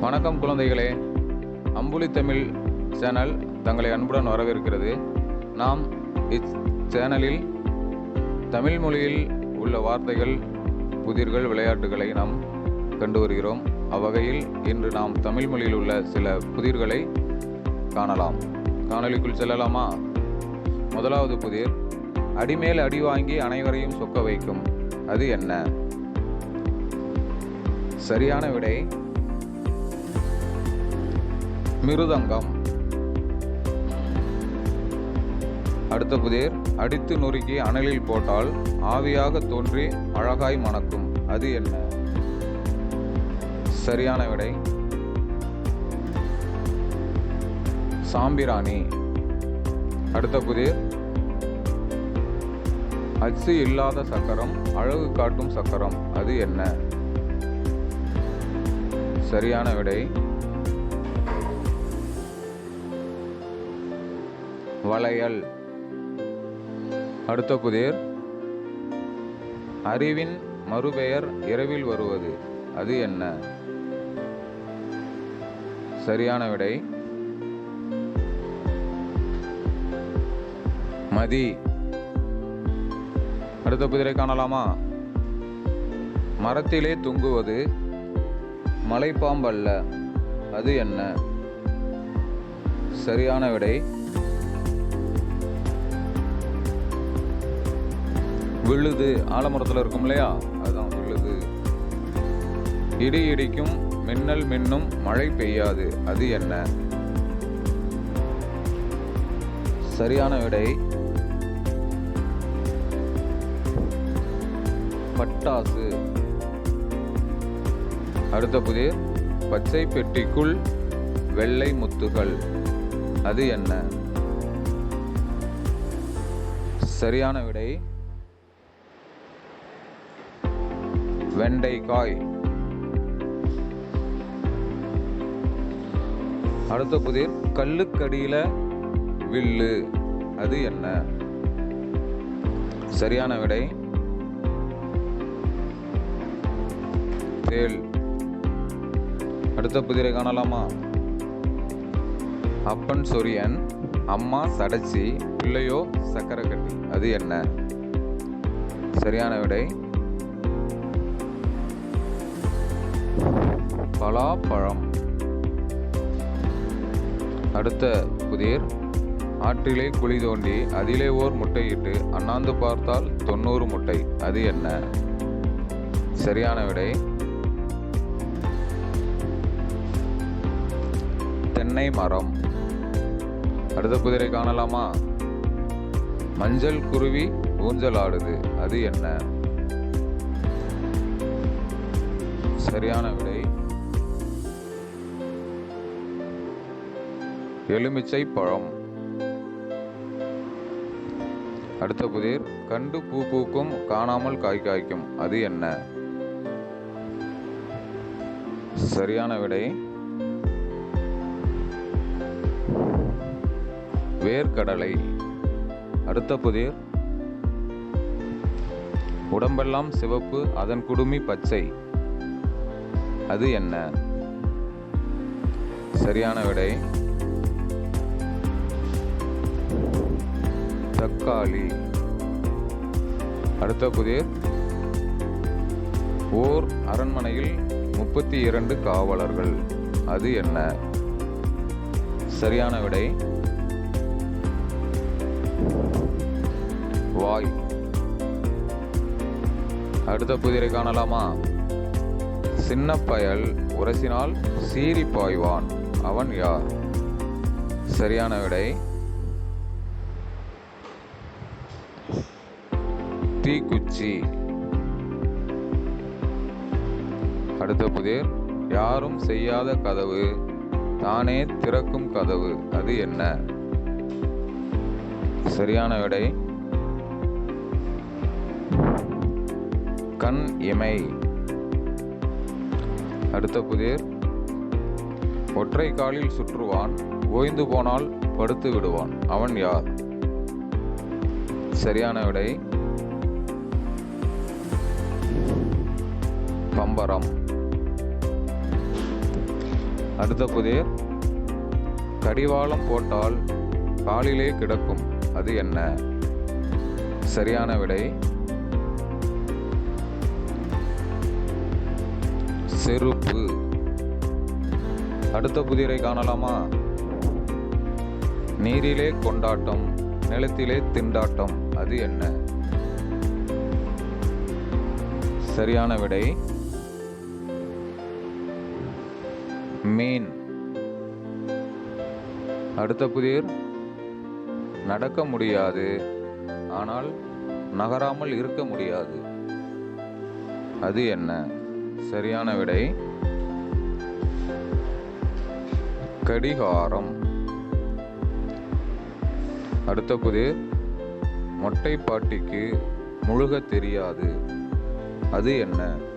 வணக்கம் குழந்தைகளே. அம்புலி தமிழ் சேனல் தங்களை அன்புடன் வரவேற்கிறது. நாம் இச்சேனலில் தமிழ் மொழியில் உள்ள வார்த்தைகள் புதிர்கள் விளையாட்டுகளை நாம் கண்டு வருகிறோம். அவ்வகையில் இன்று நாம் தமிழ் மொழியில் உள்ள சில புதிர்களை காணலாம். காணொலிக்குள் செல்லலாமா? முதலாவது புதிர் அடிமேல் அடி வாங்கி அனைவரையும் சொக்க வைக்கும். அது என்ன? சரியான விடை மிருதங்கம். அடுத்த புதிர் அடித்து நொறுக்கி அனலில் போட்டால் ஆவியாக தோன்றி அழகாய் மணக்கும். அது என்ன? சரியான விடை. சாம்பிராணி. அடுத்த புதிர் அச்சு இல்லாத சக்கரம் அழகு காட்டும் சக்கரம். அது என்ன? சரியான விடை. வளையல். அடுத்த புதிர் அறிவின் மறுபெயர் இரவில் வருவது. அது என்ன? சரியான விடை. மதி. அடுத்த புதிரை காணலாமா? மரத்திலே தொங்குவது மலைப்பாம்பல்ல. அது என்ன? சரியான விடை. விழுது ஆலமரத்தில் இருக்கும் இல்லையா? அதுதான் விழுது. இடி இடிக்கும் மின்னல் மின்னும் மழை பெய்யாது. அது என்ன? சரியான விடை. பட்டாசு. அடுத்த புதிர். பச்சை பெட்டிக்குள் வெள்ளை முத்துகள். அது என்ன? சரியான விடை. வெண்டைக்காய். அடுத்த புதிர் கல்லுக்கடியில் வில்லு. அது என்ன? சரியான விடை. தேள். அடுத்த புதிரை காணலாமா? அப்பன் சொரியன் அம்மா சடைச்சி பிள்ளையோ சக்கரை கட்டி அது என்ன? சரியான விடை. பலாப்பழம். அடுத்த புதிர் ஆற்றிலே குழி தோண்டி அதிலே ஓர் முட்டையிட்டு அண்ணாந்து பார்த்தால் தொண்ணூறு முட்டை. அது என்ன? சரியான விடை. தென்னை மரம். அடுத்த புதிரை காணலாமா? மஞ்சள் குருவி ஊஞ்சல் ஆடுது அது என்ன? சரியான விடை. எலுமிச்சை பழம் அடுத்த புதிர் கண்டு பூ பூக்கும் காணாமல் காய் காய்க்கும். அது என்ன? சரியான விடை. வேர்க்கடலை. அடுத்த புதிர் உடம்பெல்லாம் சிவப்பு அதன் குடுமி பச்சை. அது என்ன? சரியான விடை. தக்காளி. அடுத்த புதிர். ஓர் அரண்மனையில் முப்பத்தி இரண்டு காவலர்கள். அது என்ன? சரியான விடை. வாய். அடுத்த புதிரை காணலாமா? சின்ன பயல் உரசினால் சீறி பாய்வான். அவன் யார்? சரியான விடை. தீக்குச்சி அடுத்த புதிர். யாரும் செய்யாத கதவு தானே திறக்கும் கதவு அது என்ன? சரியான விடை. கண் இமை. அடுத்த புதிர். ஒற்றை காலில் சுற்றுவான் ஓய்ந்து போனால் படுத்து விடுவான். அவன் யார்? சரியான விடை. பம்பரம் அடுத்த புதிர் கடிவாளம் போட்டால் காலிலே கிடக்கும். அது என்ன? சரியான விடை. செருப்பு. அடுத்த புதிரை காணலாமா? நீரிலே கொண்டாட்டம் நிலத்திலே திண்டாட்டம். அது என்ன? சரியான விடை. மீன். அடுத்த புதிர் நடக்க முடியாது. ஆனால் நகராமல் இருக்க முடியாது. அது என்ன? சரியான விடை. கடிகாரம். அடுத்த புதிர் மொட்டை பாட்டிக்கு முழுக தெரியாது. அது என்ன?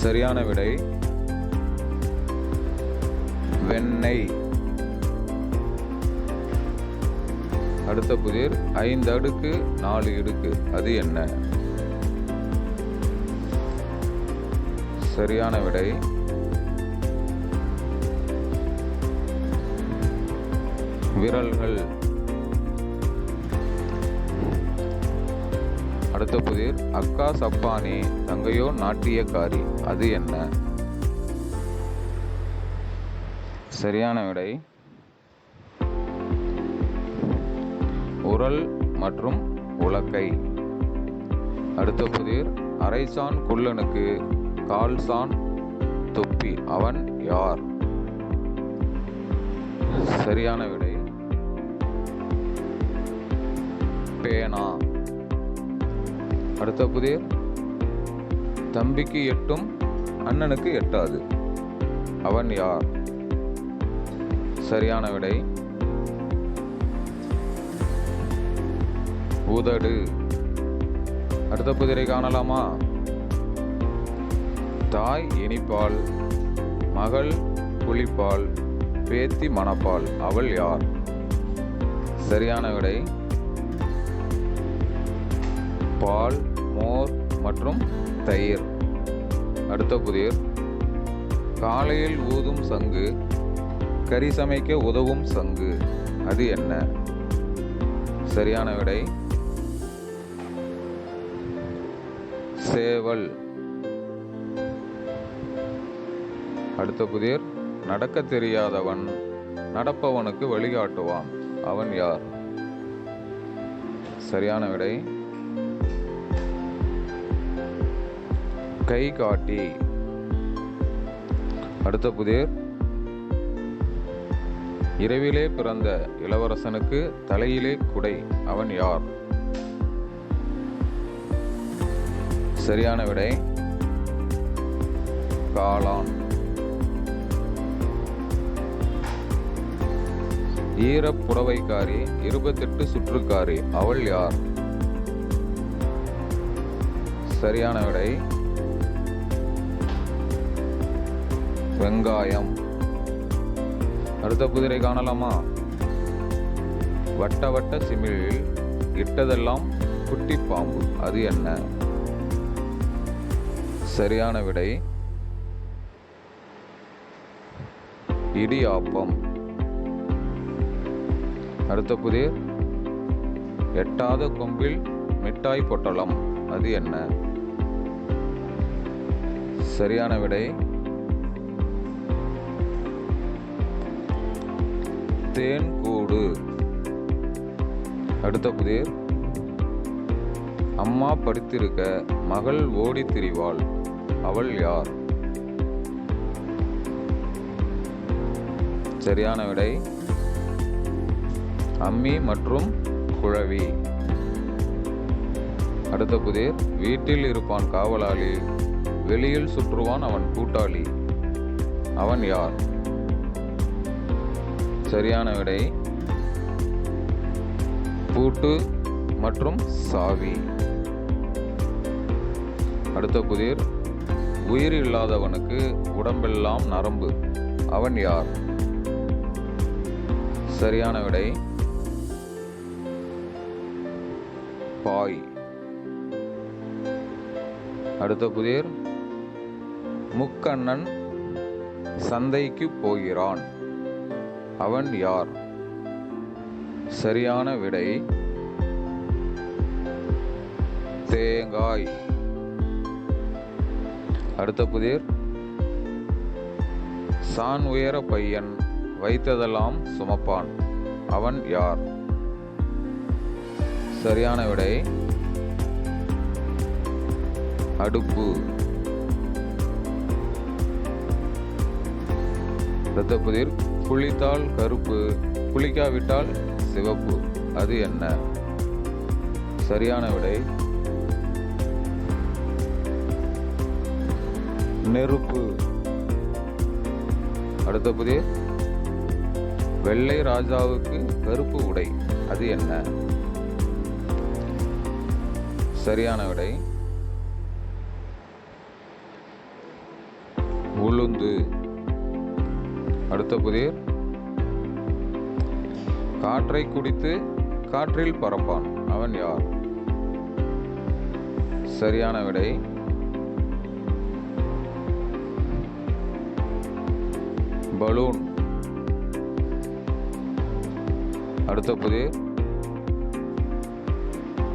சரியான விடை. வெண்ணெய். அடுத்த புதிர் ஐந்து அடுக்கு நாலு இடுக்கு. அது என்ன? சரியான விடை. விரல்கள். அடுத்த புதிர் அக்கா சப்பானி தங்கையோ நாட்டியக்காரி அது என்ன? சரியான விடை. உரல் மற்றும் உலக்கை. அடுத்த புதிர் அரைசான் குள்ளனுக்கு கால்சான் தொப்பி அவன் யார்? சரியான விடை. பேனா. அடுத்த புதிர். தம்பிக்கு எட்டும் அண்ணனுக்கு எட்டாது. அவன் யார்? சரியான விடை. உதடு. அடுத்த புதிரை காணலாமா? தாய் இனிப்பாள் மகள் புலிப்பால் பேத்தி மணப்பால் அவள் யார்? சரியான விடை. பால் மோர் மற்றும் தயிர். அடுத்த புதிர். காலையில் ஊதும் சங்கு கறி சமைக்க உதவும் சங்கு. அது என்ன? சரியான விடை. சேவல். அடுத்த புதிர். நடக்க தெரியாதவன் நடப்பவனுக்கு வழிகாட்டுவான். அவன் யார்? சரியான விடை. கை காட்டி அடுத்த புதிர். இரவிலே பிறந்த இளவரசனுக்கு தலையிலே குடை. அவன் யார்? சரியான விடை. காளான். ஈரப் புடவைக்காரி இருபத்தெட்டு சுற்றுக்காரி. அவள் யார்? சரியான விடை. வெங்காயம். அடுத்த புதிரை காணலாமா? வட்ட வட்ட சிமிழில் இட்டதெல்லாம் குட்டி பாம்பு. அது என்ன? சரியான விடை. இடியாப்பம். அடுத்த புதிர் எட்டாத கொம்பில் மிட்டாய் பொட்டலம். அது என்ன? சரியான விடை. தேன் கூடு. அடுத்த புதிர் அம்மா படித்திருக்க மகள் ஓடித் திரிவாள். அவள் யார்? சரியான விடை. அம்மி மற்றும் குழவி. அடுத்த புதிர் வீட்டில் இருப்பான் காவலாளி. வெளியில் சுற்றுவான் அவன் கூட்டாளி. அவன் யார்? சரியான விடை பூட்டு மற்றும் சாவி. அடுத்த புதிர் உயிர் இல்லாதவனுக்கு உடம்பெல்லாம் நரம்பு அவன் யார்? சரியான விடை பாய். அடுத்த புதிர் முக்கண்ணன் சந்தைக்கு போகிறான். அவன் யார்? சரியான விடை. தேங்காய். அடுத்த புதிர். சான் உயர பையன் வைத்ததெல்லாம் சுமப்பான். அவன் யார்? சரியான விடை. அடுப்பு. அடுத்த புதிர். குளித்தால் கருப்பு குளிக்காவிட்டால் சிவப்பு. அது என்ன? சரியான விடை. நெருப்பு. அடுத்த புதிய. வெள்ளை ராஜாவுக்கு கருப்பு உடை. அது என்ன? சரியான விடை. உளுந்து. அடுத்த புதிர். காற்றை குடித்து காற்றில் பறப்பான். அவன் யார்? சரியான விடை. பலூன். அடுத்த புதிர்.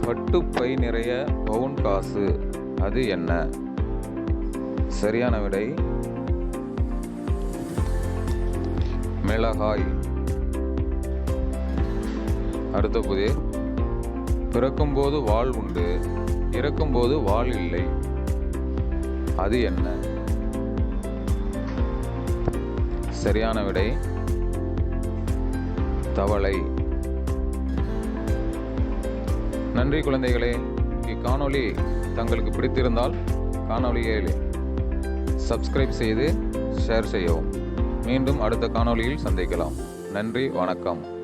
பட்டுப்பை நிறைய பவுன் காசு. அது என்ன? சரியான விடை. மிளகாய் அடுத்த புதிர் பிறக்கும்போது வாள் உண்டு இறக்கும்போது வாள் இல்லை. அது என்ன? சரியான விடை. தவளை. நன்றி குழந்தைகளே. இக்காணொளி தங்களுக்கு பிடித்திருந்தால் காணொளியை சப்ஸ்கிரைப் செய்து ஷேர் செய்யவும். மீண்டும் அடுத்த காணொளியில் சந்திக்கலாம். நன்றி வணக்கம்.